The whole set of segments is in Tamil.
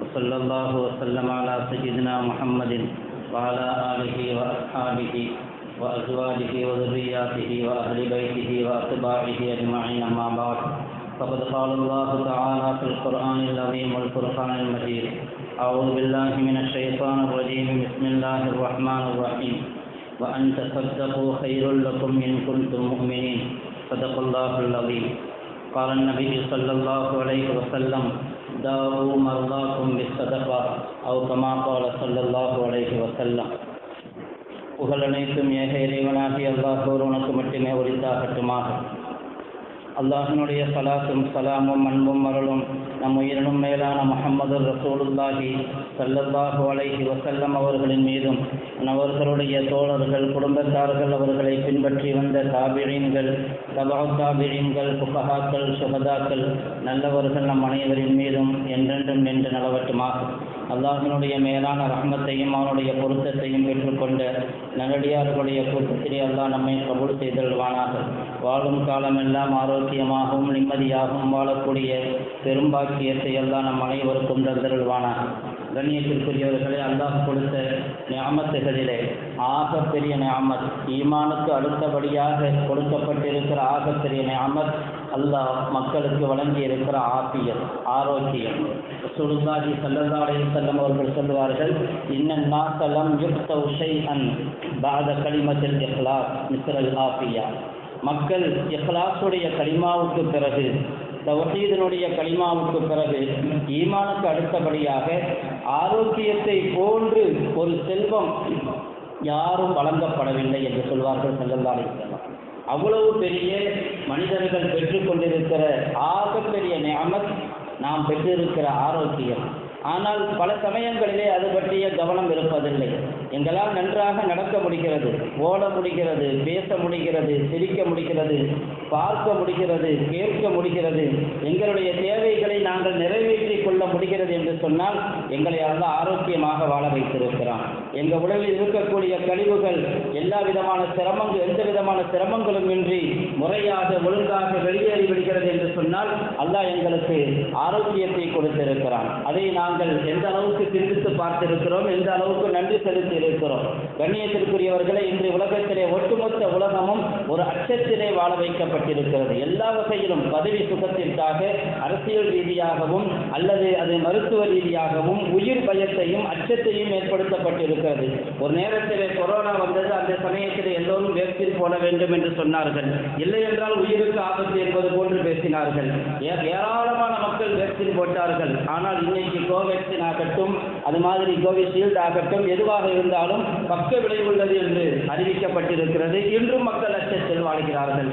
وصلى الله وسلم على سيدنا محمد وعلى آله وأصحابه وأزواجه وذرياته وأهل بيته وأتباعه أجمعين أما بعد. فقد قال الله تعالى في القرآن العظيم والفرقان المجيد أعوذ بالله من الشيطان الرجيم بسم الله الرحمن الرحيم وأن تصدقوا خير لكم إن كنتم مؤمنين صدق الله العظيم قال النبي صلى الله عليه وسلم داووا مرضاكم بالصدقة أو كما قال صلى الله عليه وسلم புகழனைத்தும் ஏக இறைவனாகி அல்லாஹ் ஒருவனுக்கு மட்டுமே உரித்தாகட்டுமாக அல்லாஹினுடைய சலாத்தும் சலாமும் அன்பும் மரலும் நம் உயிரினும் மேலான முகமது ரசூலுல்லாஹி சல்லல்லாஹு அலைஹி வசல்லம் அவர்களின் மீதும் அவர்களுடைய தோழர்கள் குடும்பத்தார்கள் அவர்களை பின்பற்றி வந்த தாபிழீன்கள் தபா தாபிழீன்கள் புகஹாக்கள் சுகதாக்கள் நல்லவர்கள் நம் அனைவரின் மீதும் என்றென்றும் நின்று நலவட்டுமாக அல்லாஹினுடைய மேலான ரஹமத்தையும் அவனுடைய பொருத்தத்தையும் பெற்றுக்கொண்டு நல்லடியார்களுடைய கூட்டத்திலே அல்லாஹ் நம்மை கபூல் செய்தல்வானாக வாழும் காலமெல்லாம் ஆரோக்கியமாகவும் நிம்மதியாகவும் வாழக்கூடிய பெரும்பாக்கியத்தை எல்லாம் நம் அனைவருக்கும் தந்தருள்வானாக. கண்ணியத்திற்குரியவர்களே அல்லாஹ் கொடுத்த ஞாமத்துகளிலே ஆகப்பெரிய ஞாமத் ஈமானுக்கு அடுத்தபடியாக கொடுக்கப்பட்டிருக்கிற ஆகப்பெரிய ஞாமத் அல்லாஹ் மக்களுக்கு வழங்கி இருக்கிற ஆப்பியல் ஆரோக்கியம் சுருந்தாகி சல்லல்லாடைய செல்லம் அவர்கள் சொல்லுவார்கள் இன்னன் நாசலம் யுக்த உஷை அன் பாத களிமத்தில் இஹ்லாஸ் மிஸ்ரல் ஆபியா மக்கள் இஹ்லாஸுடைய களிமாவுக்கு பிறகு தவஹீதனுடைய களிமாவுக்கு பிறகு ஈமானுக்கு அடுத்தபடியாக ஆரோக்கியத்தை போன்று ஒரு செல்வம் யாரும் வழங்கப்படவில்லை என்று சொல்வார்கள் செல்லல்லாலை செல்லம் அவ்வளவு பெரிய மனிதர்கள் பெற்றுக்கொண்டிருக்கிற ஆகப்பெரிய நியமத் நாம் பெற்றிருக்கிற ஆரோக்கியம். ஆனால் பல சமயங்களிலே அது பற்றிய கவனம் இருப்பதில்லை. எங்களால் நன்றாக நடக்க முடிகிறது ஓட முடிகிறது பேச முடிகிறது சிரிக்க முடிகிறது பார்க்க முடிகிறது கேட்க முடிகிறது எங்களுடைய தேவைகளை நாங்கள் நிறைவேற்றிக் கொள்ள முடிகிறது என்று சொன்னால் எங்களை அல்ல ஆரோக்கியமாக வாழ வைத்திருக்கிறான் எங்கள் உடலில் இருக்கக்கூடிய கழிவுகள் எல்லா விதமான சிரமங்கள் எந்த விதமான சிரமங்களும் இன்றி முறையாக ஒழுங்காக வெளியேறி விடுகிறது என்று சொன்னால் அல்லாஹ் எங்களுக்கு ஆரோக்கியத்தை கொடுத்திருக்கிறான். அதை நாங்கள் எந்த அளவுக்கு சிந்தித்து பார்த்திருக்கிறோம் எந்த அளவுக்கு நன்றி செலுத்தி இருக்கிறோம் கண்ணியத்திற்குரியவர்களை இன்று உலகத்திலே ஒட்டுமொத்த உலகமும் ஒரு அச்சத்திலே வாழ வைக்கப்பட்டிருக்கிறது எல்லா வகையிலும் பதவி சுகத்திற்காக அரசியல் ரீதியாகவும் அல்லது அது மருத்துவ ரீதியாகவும் உயிர் பயத்தையும் அச்சத்தையும் ஏற்படுத்தப்பட்டிருக்கிறது. ஒரு நேரத்தில் கொரோனா வந்தது அந்த சமயத்தில் எல்லோரும் வேப்பில் போட வேண்டும் என்று சொன்னார்கள். இல்லை என்றால் உயிருக்கு ஆபத்து என்பது போன்று பேசினார்கள். ஏராளமான மக்கள் வேக்சின் போட்டார்கள். ஆனால் இன்னைக்கு கோவேக்சின் ஆகட்டும் அது மாதிரி கோவிஷீல்டு ஆகட்டும் எதுவாக இருந்தாலும் பக்க விளைவுள்ளது என்று அறிவிக்கப்பட்டிருக்கிறது. இன்றும் மக்கள் அச்சத்தில் வாழ்கிறார்கள்.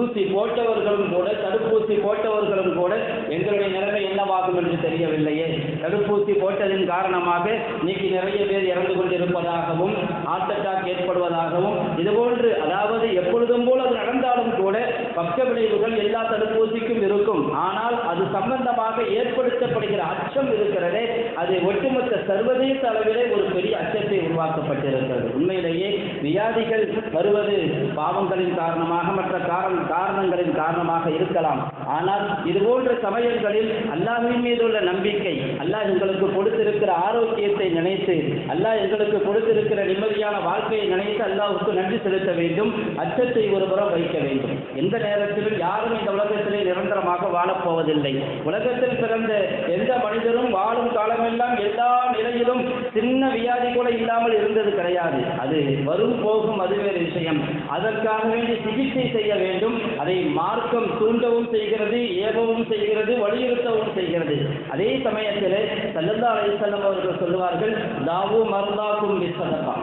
ஊசி போட்டவர்களும் கூட தடுப்பூசி போட்டவர்களும் கூட எங்களுடைய நிலைமை என்னவாகும் என்று தெரியவில்லையே. தடுப்பூசி போட்டதின் காரணமாக இன்னைக்கு நிறைய பேர் இறந்து கொண்டிருப்பதாகவும் ஹார்ட் அட்டாக் ஏற்படுவதாகவும் இதுபோன்று அதாவது எப்பொழுதும் போல் அது நடந்தாலும் கூட பக்க விளைவுகள் எல்லா தடுப்பூசிக்கும் இருக்கும். ஆனால் அது சம்பந்தமாக ஏற்படுத்தப்படுகிற அச்சம் இருக்கிறதே அது ஒட்டுமொத்த சர்வதேச அளவிலே ஒரு பெரிய அச்சத்தை உருவாக்கப்பட்டிருக்கிறது. உண்மையிலேயே வியாதிகள் வருவது பாவங்களின் காரணமாக மற்ற காரணம் காரண காரணங்களின் காரணமாக இருக்கலாம். ஆனால் இதுபோன்ற சமயங்களில் அல்லாஹின் மீது உள்ள நம்பிக்கை அல்லாஹ் எங்களுக்கு கொடுத்திருக்கிற ஆரோக்கியத்தை நினைத்து அல்லாஹ் எங்களுக்கு கொடுத்திருக்கிற நிம்மதியான வாழ்க்கையை நினைத்து அல்லாஹுக்கு நன்றி செலுத்த வேண்டும் அச்சத்தை ஒருபுறம் வைக்க வேண்டும். எந்த நேரத்திலும் யாரும் இந்த உலகத்திலே நிரந்தரமாக வாழப்போவதில்லை. உலகத்தில் பிறந்த எந்த மனிதரும் வாழும் காலமெல்லாம் எல்லா நிலையிலும் சின்ன வியாதி கூட இல்லாமல் இருந்தது கிடையாது. அது வரும் போகும் அது வேறு விஷயம். அதற்காக வேண்டி சிகிச்சை செய்ய வேண்டும் அதை மார்க்கம் தூண்டவும் செய்கிறது ஏவவும் செய்கிறது வலியுறுத்தவும் செய்கிறது. அதே சமயத்தில் சல்லல்லா அலிசல்லம் அவர்கள் சொல்லுவார்கள் தாவு மருந்தாக்கும் விசதகா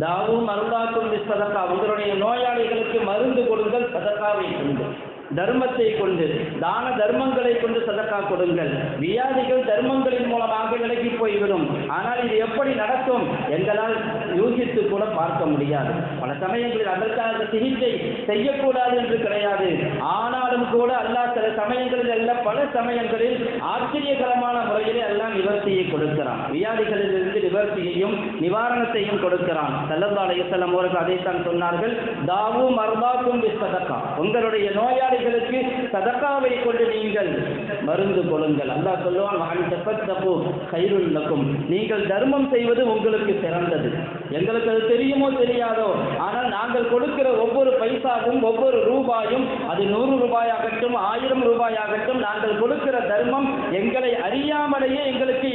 தாவு மருந்தாக்கும் விசதகா உங்களுடைய நோயாளிகளுக்கு மருந்து கொடுங்கள் சதகாவை கொடுங்கள் தர்மத்தை கொண்டு தான தர்மங்களை கொண்டு சதக்கா கொடுங்கள். வியாதிகள் தர்மங்களின் மூலமாக விலகி போய்விடும். ஆனால் இது எப்படி நடக்கும்? எங்களால் யூகித்து கூட பார்க்க முடியாது. பல சமயங்களில் அதற்காக சிகிச்சை செய்யக்கூடாது என்று கிடையாது. ஆனாலும் கூட அல்லாஹ் சில சமயங்களில் அல்ல பல சமயங்களில் ஆச்சரியகரமான முறையிலே எல்லாம் நிவர்த்தியை கொடுக்கிறான். வியாதிகளிலிருந்து நிவர்த்தியையும் நிவாரணத்தையும் கொடுக்கிறான். சல்லல்லா அலைஹிஸ்ஸலாம் அவர்கள் அதைத்தான் சொன்னார்கள் தாவும் மர்தாக்கும் சதக்கா. உங்களுடைய நோயாளி நோயாளிகளுக்கு சதக்காவை கொண்டு நீங்கள் மருந்து கொள்ளுங்கள். அல்லாஹ் சொல்லுவான் மகன் கைருள்ளக்கும் நீங்கள் தர்மம் செய்வது உங்களுக்கு சிறந்தது. எங்களுக்கு அது தெரியுமோ தெரியாதோ ஆனால் நாங்கள் கொடுக்கிற ஒவ்வொரு பைசாவும் ஒவ்வொரு ரூபாயும் அது நூறு ரூபாயாகட்டும் ஆயிரம் ரூபாயாகட்டும் நாங்கள் கொடுக்கிற தர்மம் எங்களை அறியாமலேயே எங்களுக்கு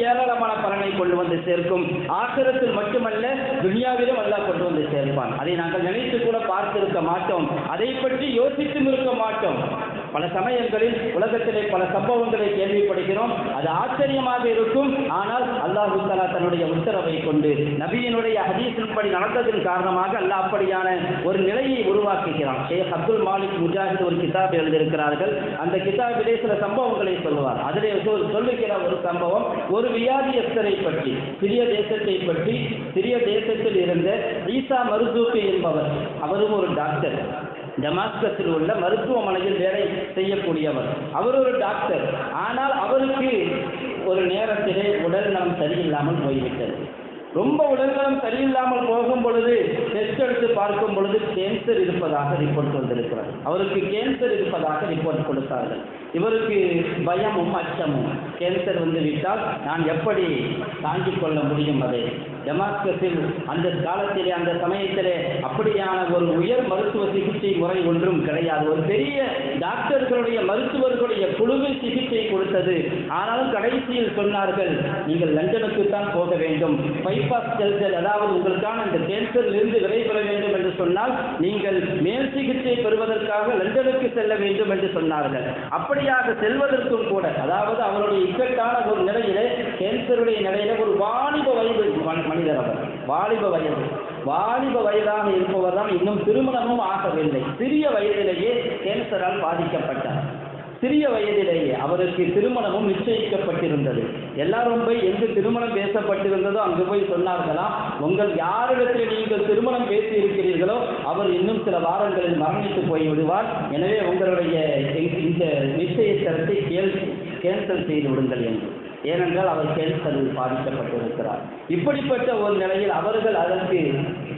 ஏராளமான பலனை கொண்டு வந்து சேர்க்கும். ஆசிரத்தில் மட்டுமல்ல துனியாவிலும் அல்லாஹ் கொண்டு வந்து சேர்ப்பான். அதை நாங்கள் நினைத்து கூட பார்த்திருக்க மாட்டோம். அதை பற்றி யோசித்தும் இருக்க மாட்டோம். பல சமயங்களில் உலகத்திலே பல சம்பவங்களை கேள்விப்படுகிறோம். அது ஆச்சரியமாக இருக்கும். ஆனால் அல்லாஹு தன்னுடைய உத்தரவை கொண்டு நபியினுடைய ஹதீஸின்படி நடந்ததன் காரணமாக அல்லாஹ் அப்படியான ஒரு நிலையை உருவாக்குகிறான். ஷேக் அப்துல் மாலிக் முஜாஹித் ஒரு கிதாப் எழுதியிருக்கிறார்கள். அந்த கிதாபிலே சில சம்பவங்களை சொல்லுவார் அதிலே சொல்லுகிற ஒரு சம்பவம் ஒரு வியாதியஸ்தரை பற்றி சிறிய தேசத்தை பற்றி சிறிய தேசத்தில் இருந்த ஈசா மருதூக்கு என்பவர். அவரும் ஒரு டாக்டர். டமாஸ்கத்தில் உள்ள மருத்துவமனையில் வேலை செய்யக்கூடியவர். அவர் ஒரு டாக்டர். ஆனால் அவருக்கு ஒரு நேரத்திலே உடல் நலம் சரியில்லாமல் போய்விட்டது. ரொம்ப உடல்நலம் சரியில்லாமல் போகும் பொழுது டெஸ்ட் எடுத்து பார்க்கும் பொழுது கேன்சர் இருப்பதாக ரிப்போர்ட் வந்திருக்கிறார். அவருக்கு கேன்சர் இருப்பதாக ரிப்போர்ட் கொடுத்தார்கள். இவருக்கு பயமும் அச்சமும். கேன்சர் வந்து விட்டால் நான் எப்படி தாங்கிக் கொள்ள முடியும் அதை? டெமாஸ்கஸில் அந்த காலத்திலே அந்த சமயத்திலே அப்படியான ஒரு உயர் மருத்துவ சிகிச்சை முறை ஒன்றும் கிடையாது. ஒரு பெரிய டாக்டர்களுடைய மருத்துவர்களுடைய குழுவில் சிகிச்சை கொடுத்தது. ஆனாலும் கடைசியில் சொன்னார்கள் நீங்கள் லண்டனுக்கு தான் போக வேண்டும். பைபாஸ் செல்கள் அதாவது உங்களுக்கான இந்த கேன்சரிலிருந்து விடைபெற வேண்டும் என்று சொன்னால் நீங்கள் மேல் சிகிச்சை பெறுவதற்காக லண்டனுக்கு செல்ல வேண்டும் என்று சொன்னார்கள். அப்படியாக செல்வதற்கும் கூட அதாவது அவருடைய இக்கட்டான ஒரு நிலையிலே கேன்சருடைய நிலையில ஒரு வாலிப வயது ம- மனிதர் அவர் வாலிப வயது. வாலிப வயதாக இருப்பவர் தான் இன்னும் திருமணமும் ஆகவில்லை. சிறிய வயதிலேயே கேன்சரால் பாதிக்கப்பட்டார். சிறிய வயதிலேயே அவருக்கு திருமணமும் நிச்சயிக்கப்பட்டிருந்தது. எல்லாரும் போய் எங்கு திருமணம் பேசப்பட்டிருந்ததோ அங்கு போய் சொன்னார்களாம் உங்கள் யாரிடத்தில் நீங்கள் திருமணம் பேசி இருக்கிறீர்களோ அவர் இன்னும் சில வாரங்களில் மரணித்து போய் விடுவார் எனவே உங்களுடைய இந்த- இந்த நிச்சயத்தரத்தை கேள் கேன்சல் செய்து விடுங்கள் என்று. ஏனென்றால் அவர் கேன்சரில் பாதிக்கப்பட்டிருக்கிறார். இப்படிப்பட்ட ஒரு நிலையில் அவர்கள் அதற்கு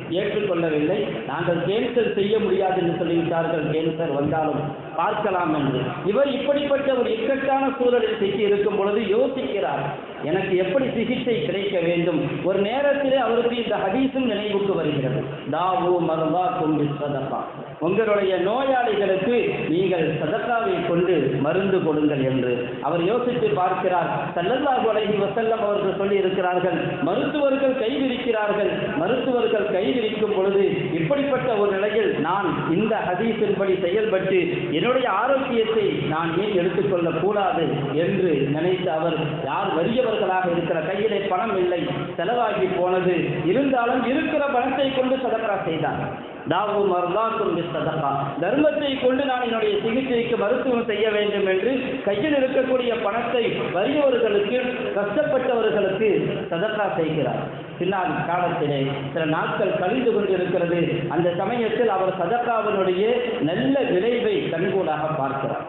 ஏற்றுக்கொள்ளவில்லை. நாங்கள் கேன்சல் செய்ய முடியாது என்று சொல்லிவிட்டார்கள். கேன்சர் வந்தாலும் பார்க்கலாம் என்று. இவர் இப்படிப்பட்ட ஒரு இக்கட்டான சூழலில் சிக்கி இருக்கும் பொழுது யோசிக்கிறார் எனக்கு எப்படி சிகிச்சை கிடைக்க வேண்டும்? ஒரு நேரத்திலே அவருக்கு இந்த ஹதீஸும் நினைவுக்கு வருகிறது. தாவு மருந்தா கொண்டு சதப்பா உங்களுடைய நோயாளிகளுக்கு நீங்கள் சதக்காவை கொண்டு மருந்து கொடுங்கள் என்று அவர் யோசித்து பார்க்கிறார். சல்லல்லாஹு உலகி வசல்லம் அவர்கள் சொல்லி இருக்கிறார்கள் மருத்துவர்கள் கைவிரிக்கிறார்கள் மருத்துவர்கள் கைவிரிக்கும் பொழுது இப்படிப்பட்ட ஒரு நிலையில் நான் இந்த ஹதீஸின்படி செயல்பட்டு என்னுடைய ஆரோக்கியத்தை நான் ஏன் எடுத்துக்கொள்ளக் கூடாது என்று நினைத்த அவர் யார் வறியவர்களாக இருக்கிற கையிலே பணம் இல்லை செலவாகி போனது இருந்தாலும் இருக்கிற பணத்தை கொண்டு சதக்கா செய்தார். தாவு மர்தாக்கும் சதகா தர்மத்தை கொண்டு நான் என்னுடைய சிகிச்சைக்கு மருத்துவம் செய்ய வேண்டும் என்று கையில் இருக்கக்கூடிய பணத்தை வறியவர்களுக்கு கஷ்டப்பட்டவர்களுக்கு சதக்கா செய்கிறார். பின்னால் காலத்திலே சில நாட்கள் கழிந்து கொண்டிருக்கிறது. அந்த சமயத்தில் அவர் சதகாவினுடைய நல்ல விளைவை கண்கூடாக பார்க்கிறார்.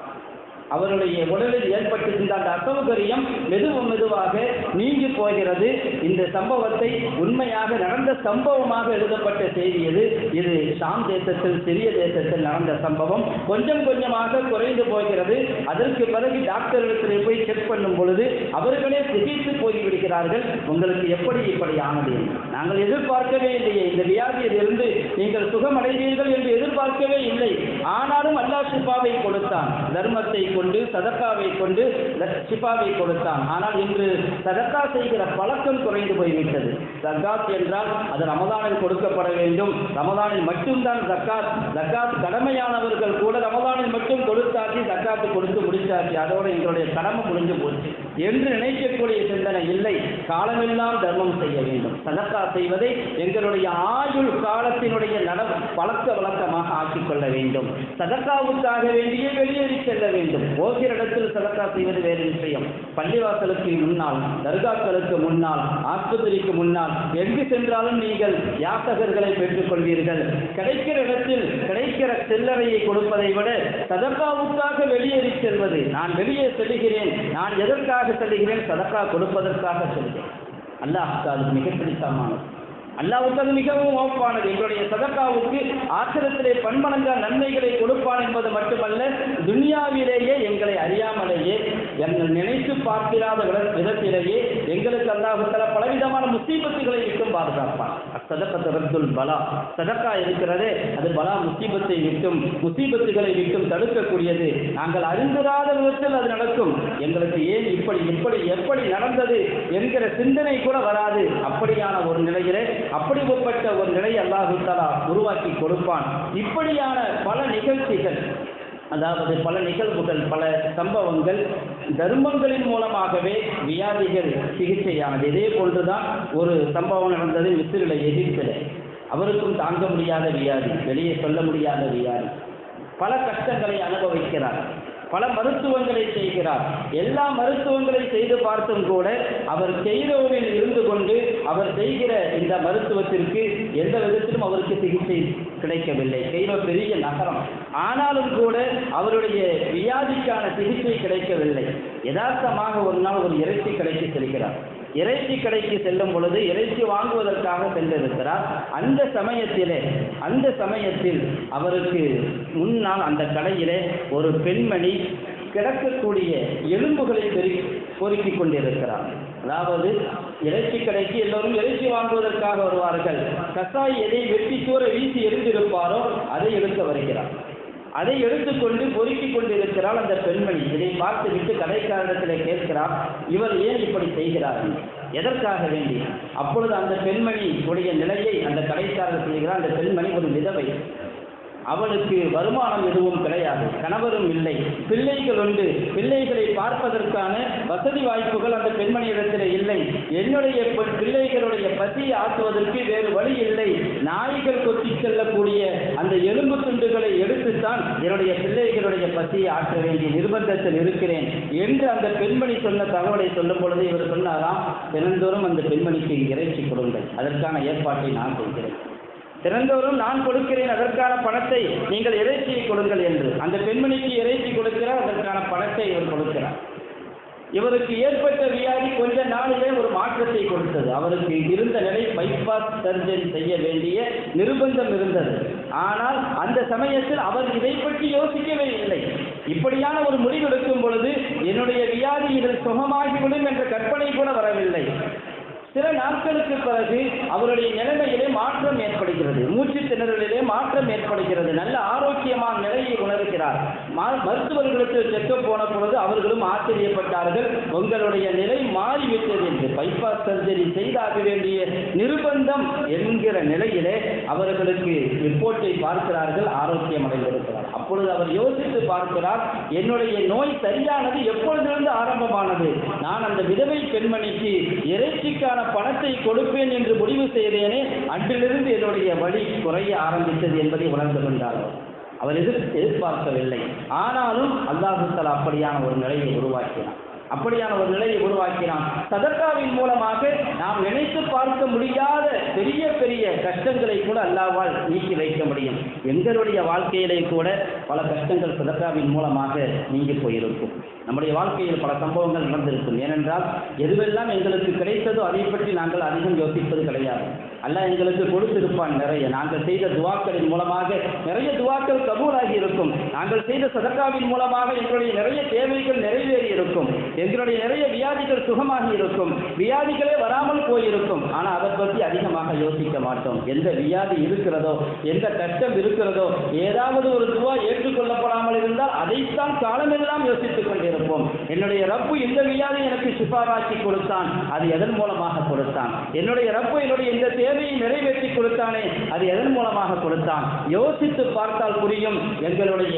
அவருடைய உடலில் ஏற்பட்டிருந்த அந்த அசௌகரியம் மெதுவ மெதுவாக நீங்கி போகிறது. இந்த சம்பவத்தை உண்மையாக நடந்த சம்பவமாக எழுதப்பட்ட செய்தி இது இது ஷாம் தேசத்தில் சிறிய தேசத்தில் நடந்த சம்பவம். கொஞ்சம் கொஞ்சமாக குறைந்து போகிறது. அதற்கு பிறகு டாக்டர்களிடத்தில் போய் செக் பண்ணும் பொழுது அவர்களே திகைத்து போய்விடுகிறார்கள். உங்களுக்கு எப்படி இப்படி ஆனது நாங்கள் எதிர்பார்க்கவே இல்லையே. இந்த வியாதியிலிருந்து நீங்கள் சுகமடைவீர்கள் என்று எதிர்பார்க்கவே இல்லை. ஆனாலும் அல்லா ஷிஃபாவை கொடுத்தான். தர்மத்தை கொண்டு சதக்காவை கொண்டு லட்சிபாவை கொடுத்தான். ஆனால் இன்று சதக்கா செய்கிற பழக்கம் குறைந்து போய்விட்டது. சக்காத் என்றால் அது ரமதானில் கொடுக்கப்பட வேண்டும். ரமதானில் மட்டும்தான் சக்காத் சக்காத் கடமையானவர்கள் கூட ரமதானில் மட்டும் கொடுத்தாச்சு சக்காத்து கொடுத்து முடிச்சாச்சு. அதோட எங்களுடைய கடமை முடிஞ்சு போச்சு. என்று நினைக்கக்கூடிய சிந்தனை இல்லை. காலமெல்லாம் தர்மம் செய்ய வேண்டும். சதக்கா செய்வதை எங்களுடைய ஆயுள் காலத்தினுடைய நட பழக்க வழக்கமாக ஆக்கிக்கொள்ள வேண்டும். சதக்காவுக்காக வேண்டிய வெளியேறி செல்ல வேண்டும். ஓகிற இடத்தில் சதக்கா செய்வது வேறு விஷயம். பள்ளிவாசலுக்கு முன்னால் தர்காக்களுக்கு முன்னால் ஆஸ்பத்திரிக்கு முன்னால் எங்கு சென்றாலும் நீங்கள் யாத்தகர்களை பெற்றுக்கொள்வீர்கள் கிடைக்கிற இடத்தில் கிடைக்கிற சில்லறையை கொடுப்பதை விட சதக்காவுக்காக வெளியேறி செல்வது. நான் வெளியே செல்கிறேன் நான் எதற்காக சொல்லுகிறேன் சதக்கா கொடுப்பதற்காக சொல்கிறேன் அல்லாஹ் அது மிக பிடித்தமானது அல்லாவுக்கு அது மிகவும் ஓப்பானது எங்களுடைய சதக்காவுக்கு ஆச்சரத்திலே பன்மடங்கா நன்மைகளை கொடுப்பான் என்பது மட்டுமல்ல துனியாவிலேயே எங்களை அறியாமலேயே எங்கள் நினைத்து பார்த்திராத விதத்திலேயே எங்களுக்கு அல்லாஹுத்தல பலவிதமான முசீபத்துகளை விட்டும் பாதுகாப்பான். சதக்கத்து ரத்துல் பலா. சதக்கா இருக்கிறதே அது பலா முசீபத்தை விட்டும் முசீபத்துகளை விட்டும் தடுக்கக்கூடியது. நாங்கள் அறிந்திராத விதத்தில் அது நடக்கும். எங்களுக்கு ஏன் இப்படி இப்படி எப்படி நடந்தது என்கிற சிந்தனை கூட வராது. அப்படியான ஒரு நிலையிலே அப்படிப்பட்ட ஒரு நிலையை அல்லாஹு தஆலா உருவாக்கி கொடுப்பான். இப்படியான பல நிகழ்ச்சிகள் அதாவது பல நிகழ்வுகள் பல சம்பவங்கள் தர்மங்களின் மூலமாகவே வியாதிகள் சிகிச்சையானது. இதே போன்றுதான் ஒரு சம்பவம் நடந்தது மிஸ்ரில் எகிப்தில். அவருக்கும் தாங்க முடியாத வியாதி வெளியே சொல்ல முடியாத வியாதி. பல கஷ்டங்களை அனுபவிக்கிறார். பல மருத்துவங்களை செய்கிறார். எல்லா மருத்துவங்களை செய்து பார்த்தும் கூட அவர் செய்தவரில் இருந்து கொண்டு அவர் செய்கிற இந்த மருத்துவத்திற்கு எந்த விதத்திலும் அவருக்கு சிகிச்சை கிடைக்கவில்லை. கெய்ரோ பெரிய நகரம். ஆனாலும் கூட அவருடைய வியாதிக்கான சிகிச்சை கிடைக்கவில்லை. யதார்த்தமாக ஒரு நாள் ஒரு இறைச்சி கடைக்கு செல்கிறார். இறைச்சி கடைக்கு செல்லும் பொழுது இறைச்சி வாங்குவதற்காக சென்றிருக்கிறார் அந்த சமயத்திலே அந்த சமயத்தில் அவருக்கு முன்னால் அந்த கடையிலே ஒரு பெண்மணி கிடக்கக்கூடிய எலும்புகளை பெரு பொறுக்கிக் கொண்டிருக்கிறார். அதாவது இறைச்சி கடைக்கு எல்லோரும் இறைச்சி வாங்குவதற்காக வருவார்கள். கசாய் எதை வெட்டி தூர வீசி எரிந்திருப்பாரோ அதை எடுக்க வருகிறார். அதை எடுத்துக்கொண்டு பொறுக்கிக் கொண்டிருக்கிறாள் அந்த பெண்மணி. இதை பார்த்துவிட்டு கடைக்காரத்தில் கேட்கிறார் இவர் ஏன் இப்படி செய்கிறார் எதற்காக வேண்டி? அப்பொழுது அந்த பெண்மணி உடைய நிலையை அந்த கடைக்காரர் செய்கிறார். அந்த பெண்மணி ஒரு விதவை. அவளுக்கு வருமானம் எதுவும் கிடையாது கணவரும் இல்லை. பிள்ளைகள் உண்டு. பிள்ளைகளை பார்ப்பதற்கான வசதி வாய்ப்புகள் அந்த பெண்மணியிடத்தில் இல்லை. என்னுடைய பிள்ளைகளுடைய பசியை ஆற்றுவதற்கு வேறு வழி இல்லை. அந்த எலும்பு துண்டுகளை எடுத்துத்தான் என்னுடைய பிள்ளைகளுடைய பசியை ஆற்ற வேண்டிய நிர்பந்தத்தில் இருக்கிறேன் என்று அந்த பெண்மணி சொன்ன தகவலை சொல்லும் பொழுது இவர் சொன்னாராம் தினந்தோறும் அந்த பெண்மணிக்கு இறைச்சி கொடுங்கள். அதற்கான ஏற்பாட்டை நான் செய்கிறேன். திறந்தோறும் நான் கொடுக்கிறேன் அதற்கான பணத்தை நீங்கள் இறைச்சியை கொடுங்கள் என்று. அந்த பெண்மணிக்கு இறைச்சி கொடுக்கிறார் அதற்கான பணத்தை இவர் கொடுக்கிறார். இவருக்கு ஏற்பட்ட வியாதி கொஞ்ச நாளிலே ஒரு மாற்றத்தை கொடுத்தது. அவருக்கு இருந்த நிலை பைபாஸ் சர்ஜரி செய்ய வேண்டிய நிர்பந்தம் இருந்தது. ஆனால் அந்த சமயத்தில் அவர் இதை பற்றி யோசிக்கவே இல்லை. இப்படியான ஒரு முடிவெடுக்கும் பொழுது என்னுடைய வியாதி இதில் சுகமாகிவிடும் என்ற கற்பனை கூட வரவில்லை. சில நாட்களுக்கு பிறகு அவருடைய நிலைமையிலே மாற்றம் ஏற்படுகிறது. மூச்சு திணறலிலே மாற்றம் ஏற்படுகிறது. நல்ல ஆரோக்கியமான நிலையை உணர்கிறார். மருத்துவர்களுக்கு செக்கப் போன பொழுது அவர்களும் ஆச்சரியப்பட்டார்கள். உங்களுடைய நிலை மாறிவிட்டது என்று. பைபாஸ் சர்ஜரி செய்தாக வேண்டிய நிர்பந்தம் என்கிற நிலையிலே அவர்களுக்கு ரிப்போர்ட்டை பார்க்கிறார்கள். ஆரோக்கியம் அடைந்திருக்கிறார் அப்பொழுது அவர் யோசித்து பார்க்கிறார் என்னுடைய நோய் சரியானது எப்பொழுதிலிருந்து ஆரம்பமானது? நான் அந்த விதவை பெண்மணிக்கு இறைச்சிக்கான பணத்தை கொடுப்பேன் என்று முடிவு செய்தேனே அன்றிலிருந்து என்னுடைய வழி குறைய ஆரம்பித்தது என்பதை உணர்ந்து கொண்டார். அவர் எதிர் எதிர்பார்க்கவில்லை. ஆனாலும் அல்லாஹுத்தல் அப்படியான ஒரு நிலையை உருவாக்கினார் அப்படியான ஒரு நிலையை உருவாக்கினான். சதர்காவின் மூலமாக நாம் நினைத்து பார்க்க முடியாத பெரிய பெரிய கஷ்டங்களை கூட அல்லாவால் நீக்கி வைக்க முடியும். எங்களுடைய வாழ்க்கையிலே கூட பல கஷ்டங்கள் சதக்காவின் மூலமாக நீங்கி போயிருக்கும். நம்முடைய வாழ்க்கையில் பல சம்பவங்கள் நடந்திருக்கும். ஏனென்றால் எதுவெல்லாம் எங்களுக்கு கிடைத்ததோ அதை பற்றி நாங்கள் அதிகம் யோசிப்பது கிடையாது. அல்லாஹ் எங்களுக்கு கொடுத்திருப்பான் நிறைய. நாங்கள் செய்த துவாக்களின் மூலமாக நிறைய துவாக்கள் கபூலாகி இருக்கும். நாங்கள் செய்த சதக்காவின் மூலமாக எங்களுடைய நிறைய தேவைகள் நிறைவேறி இருக்கும். எங்களுடைய நிறைய வியாதிகள் சுகமாகி இருக்கும். வியாதிகளே வராமல் போயிருக்கும். ஆனால் அதை பற்றி அதிகமாக யோசிக்க மாட்டோம். எந்த வியாதி இருக்கிறதோ எந்த கஷ்டம் இருக்கிறதோ ஏதாவது ஒரு துவா ஏற்றுக்கொள்ளப்படாமல் இருந்தால் அதைத்தான் காலமெல்லாம் யோசித்துக் கொண்டிருப்போம். என்னுடைய ரப்பு இந்த வியாதி எனக்கு சிபாராக்கி கொடுத்தான். அது எதன் மூலமாக கொடுத்தான்? என்னுடைய ரப்பு என்னுடைய இந்த தேவை தேவையை நிறைவேற்றி கொடுத்தானே அது எதன் மூலமாக கொடுத்தான்? யோசித்து பார்த்தால் புரியும். எங்களுடைய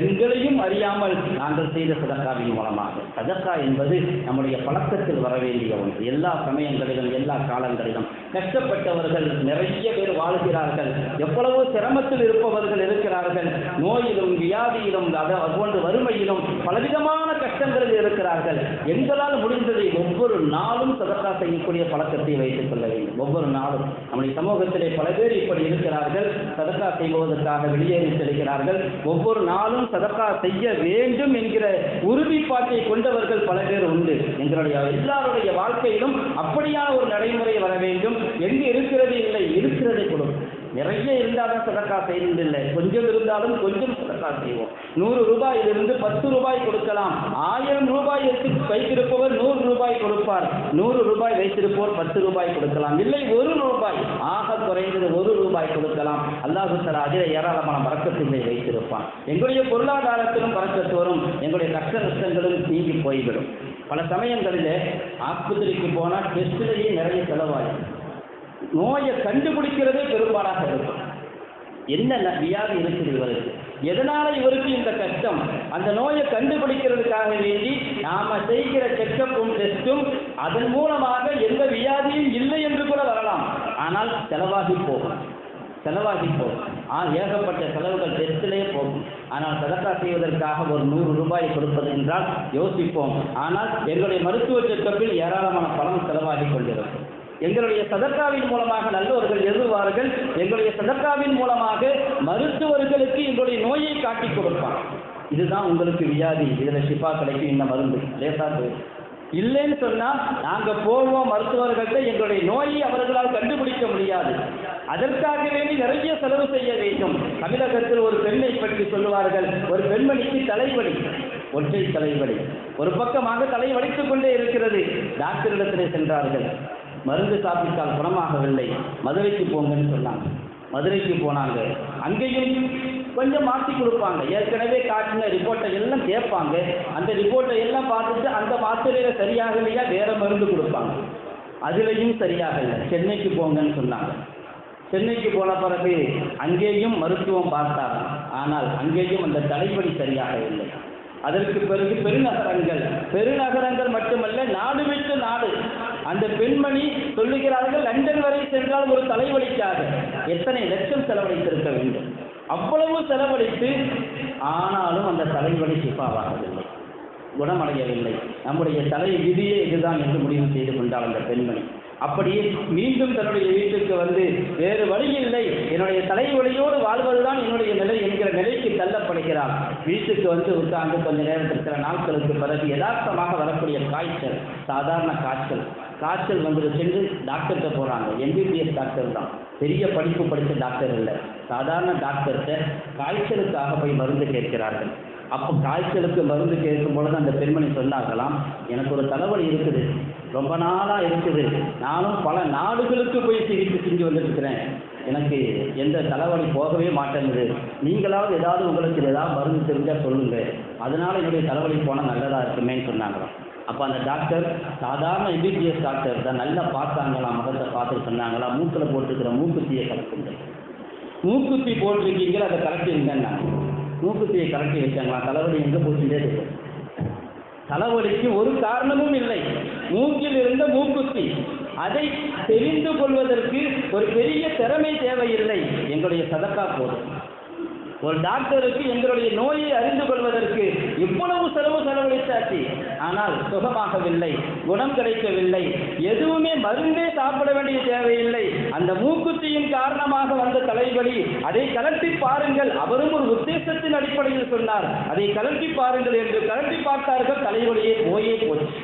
எங்களையும் அறியாமல் நாங்கள் செய்த சதக்காவின் மூலமாக. சதக்கா என்பது நம்முடைய பழக்கத்தில் வர வேண்டிய ஒன்று. எல்லா சமயங்களிலும் எல்லா காலங்களிலும் கஷ்டப்பட்டவர்கள் நிறைய பேர் வாழ்கிறார்கள். எவ்வளவோ சிரமத்தில் இருப்பவர்கள் இருக்கிறார்கள். நோயிலும் வியாதியிலும் அது போன்று வறுமையிலும் பலவிதமான கஷ்டங்களில் இருக்கிறார்கள். எங்களால் முடிந்ததை ஒவ்வொரு நாளும் சதக்கா செய்யக்கூடிய பழக்கத்தை வைத்துக் கொள்ள வேண்டும். ஒவ்வொரு நாளும். நம்முடைய சமூகத்திலே பல பேர் இப்படி இருக்கிறார்கள். சதக்கா செய்வதற்காக வெளியேறி செல்கிறார்கள். ஒவ்வொரு நாளும் சதக்கா செய்ய வேண்டும் என்கிற உறுதிப்பாட்டை கொண்டவர்கள் பல பேர் உண்டு. எங்களுடைய எல்லாருடைய வாழ்க்கையிலும் அப்படியான ஒரு நடைமுறை வர வேண்டும். எங்கு இருக்கிறது இல்லை இருக்கிறதை கொடுக்கும். நிறைய இருந்தாலும் சதக்கா செய்வதில்லை. கொஞ்சம் இருந்தாலும் கொஞ்சம் சதக்கா செய்வோம். நூறு ரூபாயிலிருந்து பத்து ரூபாய் கொடுக்கலாம். ஆயிரம் ரூபாய் எடுத்து வைத்திருப்பவர் நூறு ரூபாய் கொடுப்பார். நூறு ரூபாய் வைத்திருப்போர் பத்து ரூபாய் கொடுக்கலாம். இல்லை ஒரு ரூபாய். ஆக குறைந்தது ஒரு ரூபாய் கொடுக்கலாம். அல்லாஹு தலா அதில் ஏராளமான வரக்கத்துகளை வைத்திருப்பான். எங்களுடைய பொருளாதாரத்திலும் வரக்கத்து வரும். எங்களுடைய கஷ்ட நஷ்டங்களும் நீங்கி போய்விடும். பல சமயங்களில் ஆஸ்பத்திரிக்கு போனால் டெஸ்டிலேயே நிறைய செலவாகும் நோயை கண்டுபிடிக்கிறதே பெரும்பாலாக இருக்கும். என்ன வியாதி இருக்குது இவருக்கு? எதனால இவருக்கு இந்த கஷ்டம்? அந்த நோயை கண்டுபிடிக்கிறதுக்காக வேண்டி நாம செய்கிற செக்கப்பும் டெஸ்டும் அதன் மூலமாக எந்த வியாதியும் இல்லை என்று கூட வரலாம். ஆனால் செலவாகி போகும். செலவாகி போகும். ஆ ஏகப்பட்ட செலவுகள் டெஸ்டிலே போகும். ஆனால் சதக்கா செய்வதற்காக ஒரு நூறு ரூபாய் கொடுப்பது என்றால் யோசிப்போம். ஆனால் எங்களுடைய மருத்துவ செக்கப்பில் ஏராளமான பணம் செலவாகி கொண்டிருக்கும். எங்களுடைய சதக்காவின் மூலமாக நல்லவர்கள் எழுதுவார்கள் எங்களுடைய சதக்காவின் மூலமாக மருத்துவர்களுக்கு எங்களுடைய நோயை காட்டிக் கொடுப்பான் இதுதான் உங்களுக்கு வியாதி. இதில் ஷிஃபா கிடைக்கும் இந்த மருந்து. லேசாது இல்லைன்னு சொன்னால் நாங்கள் போவோம் மருத்துவர்கள்ட்ட. எங்களுடைய நோயை அவர்களால் கண்டுபிடிக்க முடியாது. அதற்காக வேண்டி நிறைய செலவு செய்ய வேண்டும். தமிழகத்தில் ஒரு பெண்ணை பற்றி சொல்லுவார்கள். ஒரு பெண்மணிக்கு தலைவலி. ஒற்றை தலைவலி. ஒரு பக்கமாக தலை வலித்துக் கொண்டே இருக்கிறது. டாக்டரிடத்திலே சென்றார்கள். மருந்து சாப்பிட்டால் குணமாகவில்லை. மதுரைக்கு போங்கன்னு சொன்னாங்க. மதுரைக்கு போனாங்க. அங்கேயும் கொஞ்சம் மாற்றி கொடுப்பாங்க. ஏற்கனவே காட்டின ரிப்போர்ட்டை எல்லாம் கேட்பாங்க. அந்த ரிப்போர்ட்டை எல்லாம் பார்த்துட்டு அந்த மாத்திரையில் சரியாகலையா? வேற மருந்து கொடுப்பாங்க. அதுலேயும் சரியாகலை. சென்னைக்கு போங்கன்னு சொன்னாங்க. சென்னைக்கு போன பிறகு அங்கேயும் மருத்துவம் பார்த்தார் ஆனால் அங்கேயும் அந்த தலைப்படி சரியாக இல்லை அதற்கு பிறகு பெருநகரங்கள் பெருநகரங்கள் மட்டுமல்ல நாடு விட்டு நாடு. அந்த பெண்மணி சொல்லுகிறார்கள் லண்டன் வரை சென்றால் ஒரு தலைவலிக்காக எத்தனை லட்சம் செலவழித்திருக்க வேண்டும். அவ்வளவு செலவழித்து ஆனாலும் அந்த தலைவலி சிப்பாவாகவில்லை. குணமடையவில்லை. நம்முடைய தலை விதியே இதுதான் என்று முடிவு செய்து கொண்டாள் அந்த பெண்மணி. அப்படியே மீண்டும் தன்னுடைய வீட்டுக்கு வந்து வேறு வழி இல்லை. என்னுடைய தலைவலியோடு வாழ்வதுதான் என்னுடைய நிலை என்கிற நிலைக்கு தள்ளப்படுகிறார் வீட்டுக்கு வந்து உட்கார்ந்து கொஞ்ச நேரத்தில் சில நாட்களுக்கு பிறகு யதார்த்தமாக வரக்கூடிய காய்ச்சல் சாதாரண காய்ச்சல். காய்ச்சல் வந்துருச்சுன்னு டாக்டர்கிட்ட போகிறாங்க எம்பிபிஎஸ் டாக்டர் தான். பெரிய படிப்பு படித்த டாக்டர் இல்லை. சாதாரண டாக்டர்கிட்ட காய்ச்சலுக்காக போய் மருந்து கேட்கிறார்கள். அப்போ காய்ச்சலுக்கு மருந்து கேட்கும் பொழுது அந்த பெண்மணி சொன்னார்களாம் எனக்கு ஒரு தலைவலி இருக்குது. ரொம்ப நாளாக இருக்குது. நானும் பல நாடுகளுக்கு போய் சிகிச்சை செஞ்சு வந்துருக்கிறேன் எனக்கு எந்த தலைவலி போகவே மாட்டேங்குது. நீங்களாவது ஏதாவது உங்களுக்கு ஏதாவது மருந்து தெரிஞ்சால் சொல்லுங்கள் அதனால் என்னுடைய தலைவலி போனால் நல்லதாக இருக்குமேன்னு சொன்னாங்களாம். அப்போ அந்த டாக்டர் சாதாரண எம்பிபிஎஸ் டாக்டர் தான் நல்லா பார்த்தாங்களா மகத்தை பார்த்துட்டு சொன்னாங்களா மூக்கில் போட்டுருக்கிற மூக்குத்தியை கலக்குங்க மூக்குத்தி போட்டிருக்கீங்களா அதை கலட்டிருங்கன்னாங்க மூக்குத்தியை கலட்டி வச்சாங்களா தலைவலி எங்கே போச்சுட்டே தெரியும் தலைவலிக்கு ஒரு காரணமும் இல்லை. மூக்கில் இருந்த மூக்குத்தி. அதை தெரிந்து கொள்வதற்கு ஒரு பெரிய திறமை தேவையில்லை. எங்களுடைய சதக்கா போதும். ஒரு டாக்டருக்கு எங்களுடைய நோயை அறிந்து கொள்வதற்கு இவ்வளவு செலவு செலவழித்தாச்சு ஆனால் சுகமாகவில்லை குணம் கிடைக்கவில்லை எதுவுமே மருந்தே சாப்பிட வேண்டிய தேவையில்லை. அந்த மூக்குத்தியின் காரணமாக வந்த தலைவலி அதை கலட்டி பாருங்கள். அவரும் ஒரு உத்தேசத்தின் அடிப்படையில் சொன்னார். அதை கலட்டி பாருங்கள் என்று கலட்டி பார்த்தார்கள். தலைவலியே போயே போச்சு.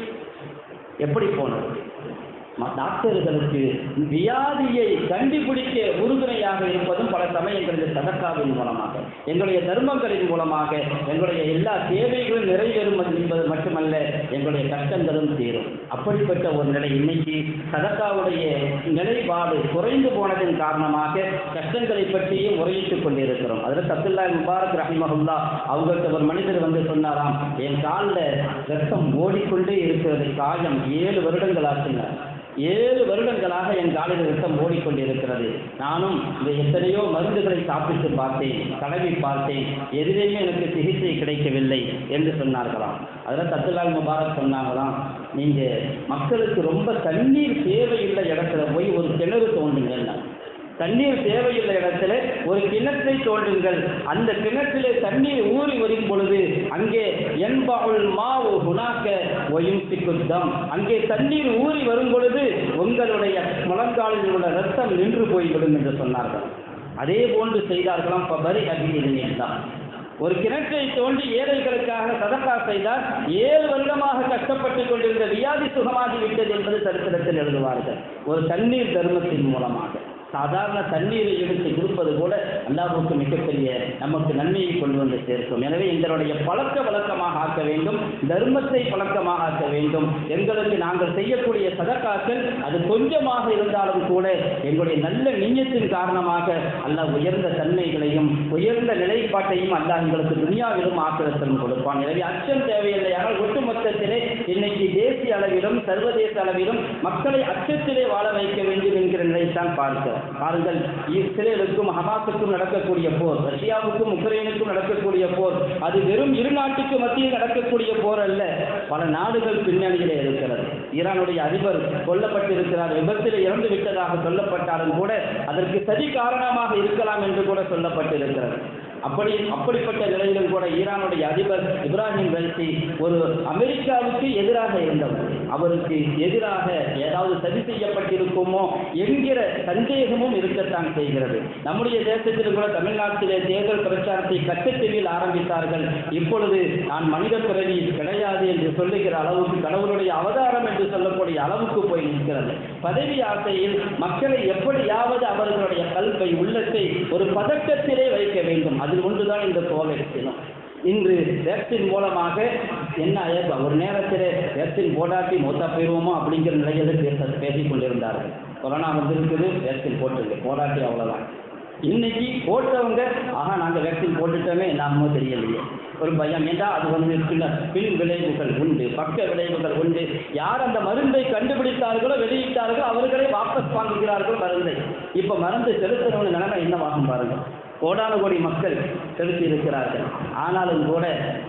எப்படி போனது? டாக்டர்களுக்கு வியாதியை கண்டுபிடிக்க உறுதுணையாக இருப்பதும் பல சமயங்களில் சதக்காவின் மூலமாக. எங்களுடைய தர்மங்களின் மூலமாக எங்களுடைய எல்லா தேவைகளும் நிறைவேறும் என்பது மட்டுமல்ல எங்களுடைய கஷ்டங்களும் தீரும். அப்படிப்பட்ட ஒரு நிலை இன்னைக்கு சதக்காவுடைய நிலைப்பாடு குறைந்து போனதன் காரணமாக கஷ்டங்களை பற்றியும் உரையிட்டுக் கொண்டிருக்கிறோம். அதில் சத்துல்லா முபாரக் ரஹிமஹுல்லா அவங்கள்ட்ட ஒரு மனிதர் வந்து சொன்னாராம் என் காலில் ரத்தம் ஓடிக்கொண்டே இருக்கிறது காயம் ஏழு வருடங்கள் ஆச்சுங்க ஏழு வருடங்களாக என் காலில் ரத்தம் ஓடிக்கொண்டிருக்கிறது. நானும் இந்த எத்தனையோ மருந்துகளை சாப்பிட்டு பார்த்தேன் தடவி பார்த்தேன். எதிலேயுமே எனக்கு சிகிச்சை கிடைக்கவில்லை என்று சொன்னார்களாம். அதில் தத்துலால் முபாரக் சொன்னாங்களாம் நீங்கள் மக்களுக்கு ரொம்ப தண்ணீர் தேவையுள்ள இடத்துல போய் ஒரு கிணறு தோண்டுங்கள் தண்ணீர் தேவையுள்ள இடத்துல ஒரு கிணற்றை தோண்டுங்கள். அந்த கிணற்றிலே தண்ணீர் ஊறி வரும் பொழுது அங்கே என்பாவுள் மாவு குணாக்க ஒயும் சிக்குத்தம் அங்கே தண்ணீர் ஊறி வரும் பொழுது உங்களுடைய முழங்காலில் உள்ள ரத்தம் நின்று போய்விடும் என்று சொன்னார்கள். அதே போன்று செய்தார்களாம். பரி தான் ஒரு கிணற்றை தோண்டி ஏழைகளுக்காக சதக்கா செய்தால் ஏழு வருடமாக கஷ்டப்பட்டு கொண்டிருந்த வியாதி சுகமாகி விட்டது என்பது சரித்திரத்தில் எழுதுவார்கள். ஒரு தண்ணீர் தர்மத்தின் மூலமாக. சாதாரண தண்ணீரை எடுத்து கொடுப்பது கூட அல்லாவுக்கு மிகப்பெரிய நமக்கு நன்மையை கொண்டு வந்து சேர்க்கும். எனவே எங்களுடைய பழக்க வழக்கமாக ஆக்க வேண்டும் தர்மத்தை பழக்கமாக ஆக்க வேண்டும். எங்களுக்கு நாங்கள் செய்யக்கூடிய சதக்காக்கள் அது கொஞ்சமாக இருந்தாலும் கூட எங்களுடைய நல்ல நீயத்தின் காரணமாக அல்லாஹ் உயர்ந்த தன்மைகளையும் உயர்ந்த நிலைப்பாட்டையும் அல்லாஹ் எங்களுக்கு துணியாவிலும் ஆக்கிரத்திலும் கொடுப்பான். எனவே அச்சம் தேவையில்லை. ஒட்டுமொத்தத்திலே இன்னைக்கு தேசிய அளவிலும் சர்வதேச அளவிலும் மக்களை அச்சத்திலே வாழ வைக்க வேண்டும் என்கிற நிலைத்தான் பார்க்கிறோம். பாருங்கள் இஸ்ரேலுக்கும் ஹமாஸுக்கும் நடக்கக்கூடிய போர் ரஷ்யாவுக்கும் உக்ரைனுக்கும் நடக்கக்கூடிய போர் அது வெறும் இரு நாட்டுக்கு மத்தியில் நடக்கக்கூடிய போர் அல்ல பல நாடுகள் பின்னணியிலே இருக்கிறது. ஈரானுடைய அதிபர் கொல்லப்பட்டிருக்கிறார் விபத்தில் இறந்து விட்டதாக சொல்லப்பட்டாலும் கூட அதற்கு சதி காரணமாக இருக்கலாம் என்று கூட சொல்லப்பட்டிருக்கிறது. அப்படி அப்படிப்பட்ட நிலையிலும் கூட ஈரானுடைய அதிபர் இப்ராஹிம் ரைசி ஒரு அமெரிக்காவுக்கு எதிராக இருந்தவர். அவருக்கு எதிராக ஏதாவது சரி செய்யப்பட்டிருக்குமோ என்கிற சந்தேகமும் இருக்கத்தான் செய்கிறது. நம்முடைய தேசத்தில் கூட தமிழ்நாட்டிலே தேர்தல் பிரச்சாரத்தை கட்டத்தெளிவில் ஆரம்பித்தார்கள். இப்பொழுது நான் மனித பிறவி கிடையாது என்று சொல்லுகிற அளவுக்கு கடவுளுடைய அவதாரம் என்று சொல்லக்கூடிய அளவுக்கு போய் நிற்கிறது. பதவி ஆசையில் மக்களை எப்படியாவது அவர்களுடைய கல்வை உள்ளத்தை ஒரு பதட்டத்திலே வைக்க வேண்டும். அதில் ஒன்றுதான் இந்த கோவை தினம் இன்று வேக்சின் மூலமாக என்ன ஆயிரம் ஒரு நேரத்தில் வேக்சின் போடாட்டி மொத்தம் போயிடுவோமோ அப்படிங்கிற நிலையில பேச பேசிக் கொண்டிருந்தார்கள் கொரோனா வந்திருக்குது வேக்சின் போட்டுருக்கு போடாட்டி அவ்வளோதான் இன்னைக்கு போட்டவங்க ஆஹா நாங்கள் வேக்சின் போட்டுட்டோமே நாம தெரியலையே. ஒரு பயம். ஏண்டா அது வந்து பின்ன பின் விளைவுகள் உண்டு பக்க விளைவுகள் உண்டு. யார் அந்த மருந்தை கண்டுபிடித்தார்களோ வெளியிட்டார்களோ அவர்களே வாபஸ் வாங்குகிறார்கள் மருந்தை. இப்போ மருந்து செலுத்துறவங்க நிலைமை என்னவாகும் பாருங்கள் கோடான கோடி மக்கள் செலுத்தி இருக்கிறார்கள். ஆனாலும் கூட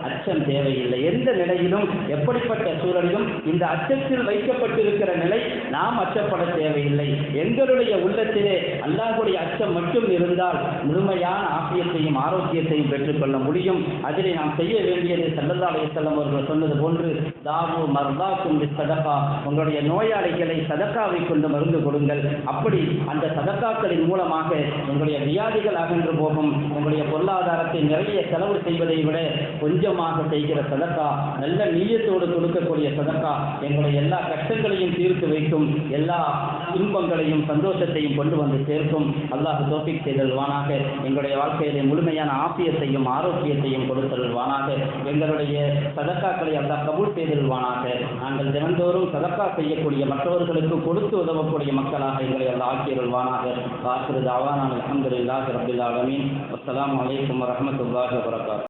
அச்சம் தேவையில்லை. எந்த நிலையிலும் எப்படிப்பட்ட சூழலிலும் இந்த அச்சத்தில் வைக்கப்பட்டிருக்கிற நிலை நாம் அச்சப்பட தேவையில்லை. எங்களுடைய உள்ளத்திலே அல்லாஹுடைய அச்சம் மட்டும் இருந்தால் முழுமையான ஆசியத்தையும் ஆரோக்கியத்தையும் பெற்றுக்கொள்ள முடியும். அதிலே நாம் செய்ய வேண்டியது சல்லல்லா அலையம் அவர்கள் சொன்னது போன்று தாவு மர்தா குண்டு சதகா உங்களுடைய நோயாளிகளை சதக்காவை கொண்டு மருந்து கொடுங்கள். அப்படி அந்த சதக்காக்களின் மூலமாக உங்களுடைய வியாதிகள் அகன்று போகும். உங்களுடைய பொருளாதார பொருளாதாரத்தை நிறைய செலவு செய்வதை விட கொஞ்சமாக செய்கிற சதக்கா நல்ல நீயத்தோடு கொடுக்கக்கூடிய சதக்கா எங்களுடைய எல்லா கஷ்டங்களையும் தீர்த்து வைக்கும் எல்லா இன்பங்களையும் சந்தோஷத்தையும் கொண்டு வந்து சேர்க்கும். அல்லாஹ் தோப்பிக் செய்தல்வானாக எங்களுடைய வாழ்க்கையிலே முழுமையான ஆப்பியத்தையும் ஆரோக்கியத்தையும் கொடுத்தல்வானாக எங்களுடைய சதக்காக்களை அல்லாஹ் கபூல் செய்தல்வானாக நாங்கள் தினந்தோறும் சதக்கா செய்யக்கூடிய மற்றவர்களுக்கு கொடுத்து உதவக்கூடிய மக்களாக எங்களை அல்லாஹ் ஆக்கியருள்வானாக. வாக்குறது அவானான் அலமதுல்லாஹ் ரபில் ஆலமீன். அஸ்ஸலாமு ورحمۃ اللہ وبرکاتہ